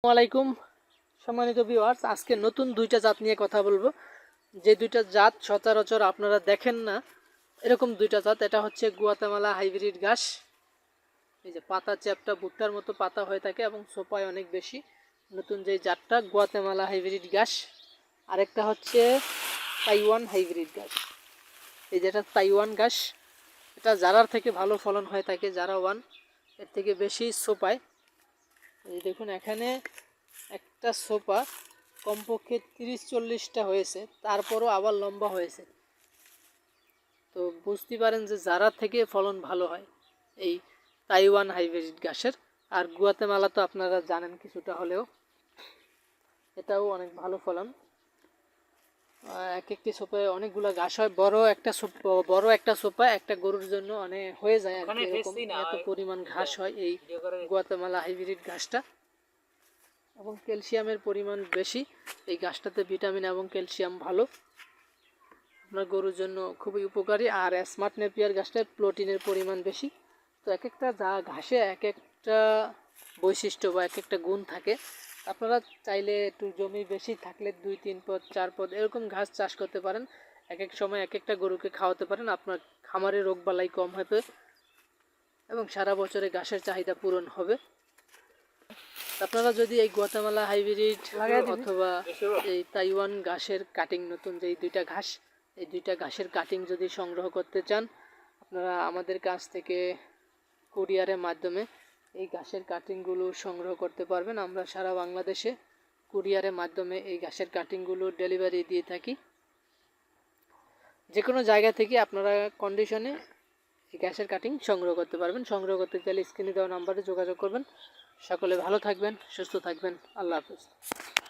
আসসালামাইকুম সম্মানিত ভিউয়ার্স আজকে নতুন দুইটা জাত নিয়ে কথা বলব। যে দুইটা জাত সচরাচর আপনারা দেখেন না, এরকম দুইটা জাত, এটা হচ্ছে গুয়াতেমালা হাইব্রিড ঘাস। এই যে পাতা চ্যাপটা, ভুট্টার মতো পাতা হয়ে থাকে এবং সোপায় অনেক বেশি। নতুন যে জাতটা, গুয়াতেমালা হাইব্রিড ঘাস। আরেকটা হচ্ছে তাইওয়ান হাইব্রিড ঘাস। এই যেটা তাইওয়ান ঘাস, এটা জারার থেকে ভালো ফলন হয়ে থাকে, জারা ওয়ান। এর থেকে বেশি সোপায়। এই দেখুন, এখানে একটা সোফা কমপক্ষে তিরিশ চল্লিশটা হয়েছে, তারপরও আবার লম্বা হয়েছে। তো বুঝতে পারেন যে যারা থেকে ফলন ভালো হয় এই তাইওয়ান হাইব্রিড গাছের আর গুয়াতেমালা তো আপনারা জানেন কিছুটা হলেও, এটাও অনেক ভালো ফলন। এক একটি সোপায় অনেকগুলো ঘাস হয়। বড় একটা বড় একটা সোপা একটা গরুর জন্য অনেক হয়ে যায় আর কি। এরকম এত পরিমাণ ঘাস হয় এই গুয়াতেমালা হাইব্রিড ঘাসটা এবং ক্যালসিয়ামের পরিমাণ বেশি। এই ঘাসটাতে ভিটামিন এবং ক্যালসিয়াম ভালো। আপনার গরুর জন্য খুবই উপকারী। আর স্মার্ট নেপিয়ার ঘাসটায় প্রোটিনের পরিমাণ বেশি। তো এক একটা যা ঘাসে এক একটা বৈশিষ্ট্য বা এক একটা গুণ থাকে। আপনারা চাইলে একটু জমি বেশি থাকলে দুই তিন পদ চার পদ এরকম ঘাস চাষ করতে পারেন। এক এক সময় এক একটা গরুকে খাওয়াতে পারেন। আপনার খামারে রোগ বালাই কম হবে এবং সারা বছরে ঘাসের চাহিদা পূরণ হবে। আপনারা যদি এই গুয়াতেমালা হাইব্রিড অথবা এই তাইওয়ান ঘাসের কাটিং নতুন যে দুইটা ঘাস এই দুইটা ঘাসের কাটিং যদি সংগ্রহ করতে চান আপনারা আমাদের কাছ থেকে কুরিয়ারের মাধ্যমে এই গাছের কাটিংগুলো সংগ্রহ করতে পারবেন। আমরা সারা বাংলাদেশে কুরিয়ারের মাধ্যমে এই গাছের কাটিংগুলো ডেলিভারি দিয়ে থাকি। যে কোনো জায়গা থেকে আপনারা কন্ডিশনে এই গ্যাসের কাটিং সংগ্রহ করতে পারবেন। সংগ্রহ করতে চাইলে স্ক্রিনে দেওয়া নাম্বারে যোগাযোগ করবেন। সকলে ভালো থাকবেন, সুস্থ থাকবেন। আল্লাহ হাফেজ।